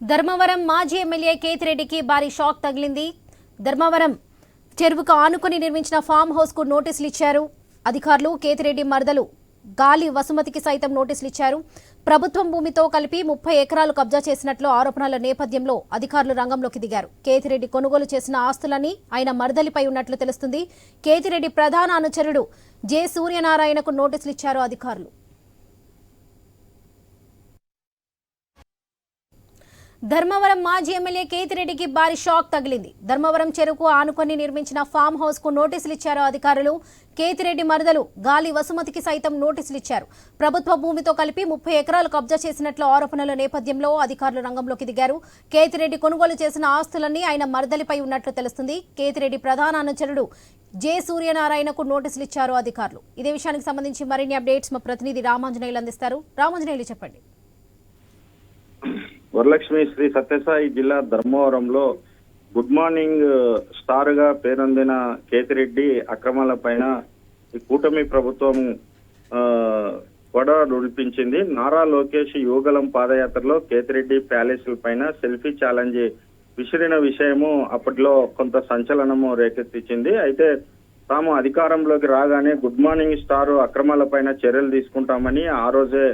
ధర్మవరం మాజీ ఎమ్మెల్యే కేతిరెడ్డికి భారీ షాక్ తగిలింది. ధర్మవరం చెరువుకు ఆనుకుని నిర్మించిన ఫామ్ హౌస్కు నోటీసులు ఇచ్చారు. అధికారులు కేతిరెడ్డి మరదలు గాలి వసుమతికి సైతం నోటీసులు ఇచ్చారు. ప్రభుత్వం భూమితో కలిపి ముప్పై ఎకరాలు కబ్జా చేసినట్లు ఆరోపణల నేపథ్యంలో అధికారులు రంగంలోకి దిగారు. కేతిరెడ్డి కొనుగోలు చేసిన ఆస్తులని ఆయన మరదలిపై ఉన్నట్లు తెలుస్తుంది. కేతిరెడ్డి ప్రధాన అనుచరుడు జె సూర్యనారాయణకు నోటీసులు ఇచ్చారు అధికారులు. ధర్మవరం మాజీ ఎమ్మెల్యే కేతిరెడ్డికి భారీ షాక్ తగిలింది. ధర్మవరం చెరుకు ఆనుకొని నిర్మించిన ఫామ్ హౌస్కు నోటీసులు ఇచ్చారు అధికారులు. కేతిరెడ్డి మరదలు గాలి వసుమతికి సైతం నోటీసులు ఇచ్చారు. ప్రభుత్వ భూమితో కలిపి ముప్పై ఎకరాలు కబ్జా చేసినట్లు ఆరోపణల నేపథ్యంలో అధికారులు రంగంలోకి దిగారు. కేతిరెడ్డి కొనుగోలు చేసిన ఆస్తులన్నీ ఆయన మరదలిపై ఉన్నట్లు తెలుస్తుంది. కేతిరెడ్డి ప్రధాన అనుచరుడు జె సూర్యనారాయణకు నోటీసులు ఇచ్చారు అధికారులు. ఇదే విషయానికి సంబంధించి మరిన్ని అప్డేట్స్ మా ప్రతినిధి రామాంజనేయులు అందిస్తారు. రామాంజనేయులు చెప్పండి. వరలక్ష్మి శ్రీ సత్యసాయి జిల్లా ధర్మవరంలో గుడ్ మార్నింగ్ uh, స్టార్గా పేరొందిన కేతిరెడ్డి అక్రమాల పైన ఈ కూటమి ప్రభుత్వం uh, కూడా కొడ నడిపించింది. నారా లోకేష్ యువగలం పాదయాత్రలో కేతిరెడ్డి ప్యాలెస్ పైన సెల్ఫీ ఛాలెంజ్ విసిరిన విషయము అప్పట్లో కొంత సంచలనము రేకెత్తించింది అయితే తాము అధికారంలోకి రాగానే గుడ్ మార్నింగ్ స్టార్ అక్రమాల పైన చర్యలు తీసుకుంటామని ఆ రోజే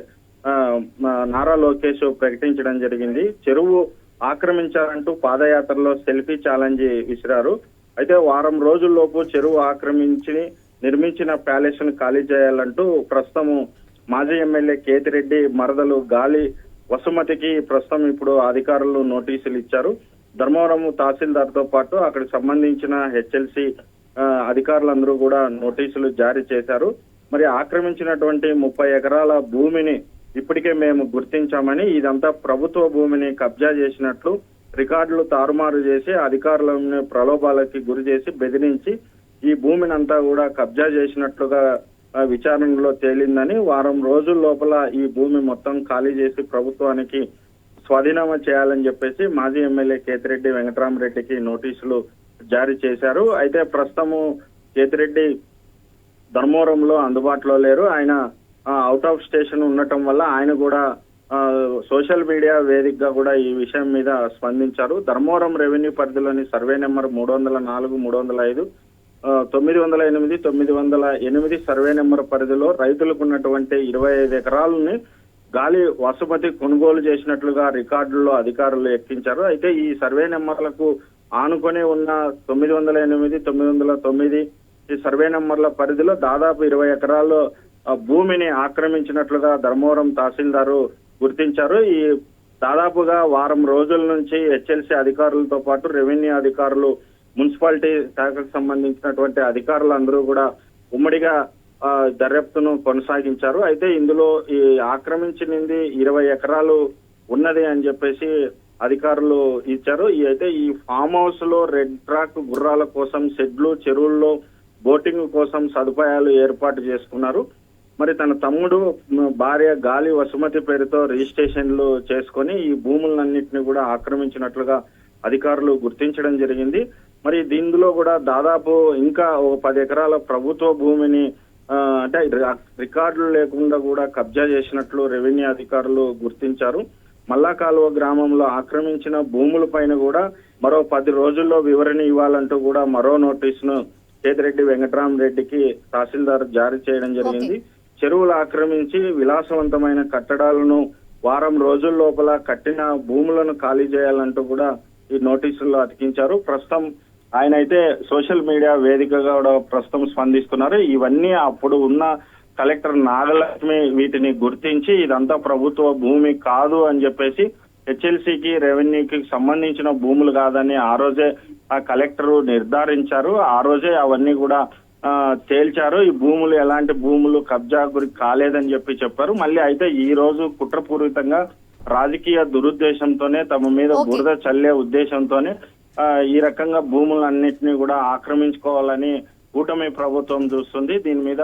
నారా లోకేష్ ప్రకటించడం జరిగింది. చెరువు ఆక్రమించారంటూ పాదయాత్రలో సెల్ఫీ ఛాలెంజ్ విసిరారు. అయితే వారం రోజుల్లోపు చెరువు ఆక్రమించి నిర్మించిన ప్యాలెస్ను ఖాళీ చేయాలంటూ ప్రస్తుతము మాజీ ఎమ్మెల్యే కేతిరెడ్డి మరదలు గాలి వసుమతికి ప్రస్తుతం ఇప్పుడు అధికారులు నోటీసులు ఇచ్చారు. ధర్మవరం తహసీల్దార్తో పాటు అక్కడికి సంబంధించిన హెచ్ఎల్సి అధికారులందరూ కూడా నోటీసులు జారీ చేశారు. మరి ఆక్రమించినటువంటి ముప్పై ఎకరాల భూమిని ఇప్పటికే మేము గుర్తించామని ఇదంతా ప్రభుత్వ భూమిని కబ్జా చేసినట్లు రికార్డులు తారుమారు చేసి అధికారులను ప్రలోభాలకి గురి చేసి బెదిరించి ఈ భూమిని అంతా కూడా కబ్జా చేసినట్లుగా విచారణలో తేలిందని వారం రోజుల లోపల ఈ భూమి మొత్తం ఖాళీ చేసి ప్రభుత్వానికి స్వాధీనామా చేయాలని చెప్పేసి మాజీ ఎమ్మెల్యే కేతిరెడ్డి వెంకటరామరెడ్డికి నోటీసులు జారీ చేశారు. అయితే ప్రస్తుతము కేతిరెడ్డి ధర్మవరంలో అందుబాటులో లేరు. ఆయన అవుట్ ఆఫ్ స్టేషన్ ఉండటం వల్ల ఆయన కూడా ఆ, సోషల్ మీడియా వేదికగా కూడా ఈ విషయం మీద స్పందించారు. ధర్మవరం రెవెన్యూ పరిధిలోని సర్వే నెంబర్ మూడు వందల నాలుగు మూడు వందల ఐదు తొమ్మిది వందల ఎనిమిది తొమ్మిది వందల ఎనిమిది సర్వే నెంబర్ పరిధిలో రైతులకు ఉన్నటువంటి ఇరవై ఐదు ఎకరాలని గాలి వసుమతి కొనుగోలు చేసినట్లుగా రికార్డుల్లో అధికారులు ఎక్కించారు. అయితే ఈ సర్వే నెంబర్లకు ఆనుకొని ఉన్న తొమ్మిది వందల ఎనిమిది తొమ్మిది వందల తొమ్మిది ఈ సర్వే నెంబర్ల పరిధిలో దాదాపు ఇరవై ఎకరాల్లో భూమిని ఆక్రమించినట్లుగా ధర్మవరం తహసీల్దారు గుర్తించారు. ఈ దాదాపుగా వారం రోజుల నుంచి హెచ్ఎల్సీ అధికారులతో పాటు రెవెన్యూ అధికారులు మున్సిపాలిటీ శాఖకు సంబంధించినటువంటి అధికారులు అందరూ కూడా ఉమ్మడిగా ఆ, దర్యాప్తును కొనసాగించారు. అయితే ఇందులో ఈ ఆక్రమించినది ఇరవై ఎకరాలు ఉన్నది అని చెప్పేసి అధికారులు ఇచ్చారు. అయితే ఈ ఫామ్ హౌస్లో రెడ్ ట్రాక్ గుర్రాల కోసం షెడ్లు చెరువుల్లో బోటింగ్ కోసం సదుపాయాలు ఏర్పాటు చేసుకున్నారు. మరి తన తమ్ముడు భార్య గాలి వసుమతి పేరుతో రిజిస్ట్రేషన్లు చేసుకొని ఈ భూములన్నింటినీ కూడా ఆక్రమించినట్లుగా అధికారులు గుర్తించడం జరిగింది. మరి దీనిలో కూడా దాదాపు ఇంకా ఒక పది ఎకరాల ప్రభుత్వ భూమిని అంటే రి- రికార్డులు లేకుండా కూడా కబ్జా చేసినట్లు రెవెన్యూ అధికారులు గుర్తించారు. మల్లాకాలువ గ్రామంలో ఆక్రమించిన భూముల పైన కూడా మరో పది రోజుల్లో వివరణ ఇవ్వాలంటూ కూడా మరో నోటీసును చేతిరెడ్డి వెంకటరామరెడ్డికి తహసీల్దార్ జారీ చేయడం జరిగింది. చెరువులు ఆక్రమించి విలాసవంతమైన కట్టడాలను వారం రోజుల లోపల కట్టిన భూములను ఖాళీ చేయాలంటూ కూడా ఈ నోటీసుల్లో అతికించారు. ప్రస్తుతం ఆయన అయితే సోషల్ మీడియా వేదికగా కూడా ప్రస్తుతం స్పందిస్తున్నారు. ఇవన్నీ అప్పుడు ఉన్న కలెక్టర్ నాగలక్ష్మి వీటిని గుర్తించి ఇదంతా ప్రభుత్వ భూమి కాదు అని చెప్పేసి హెచ్ఎల్సికి రెవెన్యూకి సంబంధించిన భూములు కాదని ఆ రోజే ఆ కలెక్టర్ నిర్ధారించారు. ఆ రోజే అవన్నీ కూడా తేల్చారు ఈ భూములు ఎలాంటి భూములు కబ్జా గురి కాలేదని చెప్పి చెప్పారు. మళ్ళీ అయితే ఈ రోజు కుట్రపూరితంగా రాజకీయ దురుద్దేశంతోనే తమ మీద. బురద చల్లే ఉద్దేశంతోనే ఈ రకంగా భూములన్నింటినీ కూడా ఆక్రమించుకోవాలని కూటమి ప్రభుత్వం చూస్తుంది. దీని మీద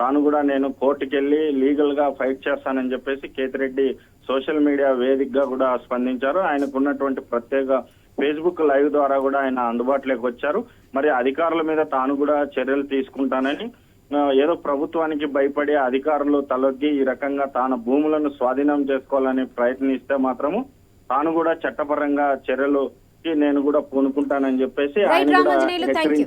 తాను కూడా నేను కోర్టుకెళ్ళి లీగల్గా ఫైట్ చేస్తానని చెప్పేసి కేతిరెడ్డి సోషల్ మీడియా వేదికగా కూడా స్పందించారు. ఆయనకు ఉన్నటువంటి ప్రత్యేక ఫేస్బుక్ లైవ్ ద్వారా కూడా ఆయన అందుబాటులోకి వచ్చారు. మరి అధికారుల మీద తాను కూడా చర్యలు తీసుకుంటానని ఏదో ప్రభుత్వానికి భయపడి అధికారులు తలొగ్గి ఈ రకంగా తాను భూములను స్వాధీనం చేసుకోవాలని ప్రయత్నిస్తే మాత్రము తాను కూడా చట్టపరంగా చర్యలుకి నేను కూడా పూనుకుంటానని చెప్పేసి ఆయన కూడా